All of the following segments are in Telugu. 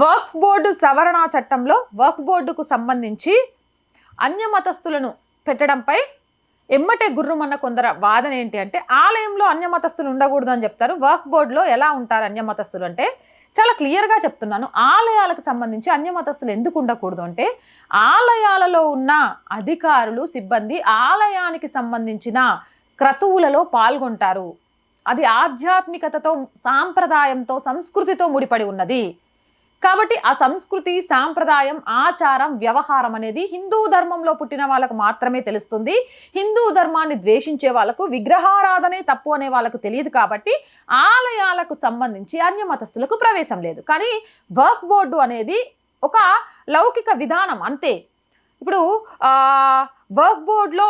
వర్క్ బోర్డు సవరణ చట్టంలో వర్క్ బోర్డుకు సంబంధించి అన్యమతస్థులను పెట్టడంపై ఎమ్మటే గుర్రుమన్న కొందర వాదన ఏంటి అంటే ఆలయంలో అన్యమతస్థులు ఉండకూడదు అని చెప్తారు. వర్క్ బోర్డులో ఎలా ఉంటారు అన్యమతస్థులు అంటే చాలా క్లియర్గా చెప్తున్నాను. ఆలయాలకు సంబంధించి అన్యమతస్థులు ఎందుకు ఉండకూడదు అంటే ఆలయాలలో ఉన్న అధికారులు సిబ్బంది ఆలయానికి సంబంధించిన క్రతువులలో పాల్గొంటారు. అది ఆధ్యాత్మికతతో సాంప్రదాయంతో సంస్కృతితో ముడిపడి ఉన్నది. కాబట్టి ఆ సంస్కృతి సాంప్రదాయం ఆచారం వ్యవహారం అనేది హిందూ ధర్మంలో పుట్టిన వాళ్ళకు మాత్రమే తెలుస్తుంది. హిందూ ధర్మాన్ని ద్వేషించే వాళ్ళకు విగ్రహారాధనే తప్పు అనే వాళ్ళకు తెలియదు కాబట్టి ఆలయాలకు సంబంధించి అన్య మతస్థులకు ప్రవేశం లేదు. కానీ వర్క్ బోర్డు అనేది ఒక లౌకిక విధానం అంతే. ఇప్పుడు వర్క్ బోర్డులో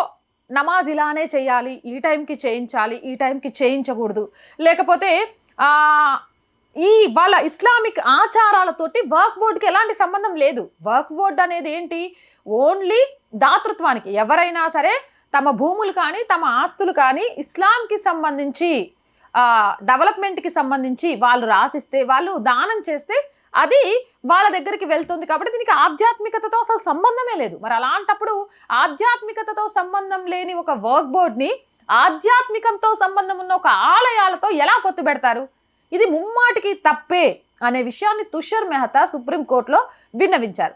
నమాజ్ ఇలానే చేయాలి ఈ టైంకి చేయించాలి ఈ టైంకి చేయించకూడదు. లేకపోతే ఈ వాళ్ళ ఇస్లామిక్ ఆచారాలతోటి వర్క్ బోర్డుకి ఎలాంటి సంబంధం లేదు. వర్క్ బోర్డు అనేది ఏంటి? ఓన్లీ దాతృత్వానికి. ఎవరైనా సరే తమ భూములు కానీ తమ ఆస్తులు కానీ ఇస్లాంకి సంబంధించి డెవలప్మెంట్కి సంబంధించి వాళ్ళు రాసిస్తే వాళ్ళు దానం చేస్తే అది వాళ్ళ దగ్గరికి వెళ్తుంది కాబట్టి దీనికి ఆధ్యాత్మికతతో అసలు సంబంధమే లేదు. మరి అలాంటప్పుడు ఆధ్యాత్మికతతో సంబంధం లేని ఒక వర్క్ బోర్డ్ని ఆధ్యాత్మికంతో సంబంధం ఉన్న ఒక ఆలయాలతో ఎలా పొత్తు పెడతారు? ఇది ముమ్మాటికి తప్పే అనే విషయాన్ని తుషర్ మెహతా సుప్రీంకోర్టులో విన్నవించారు.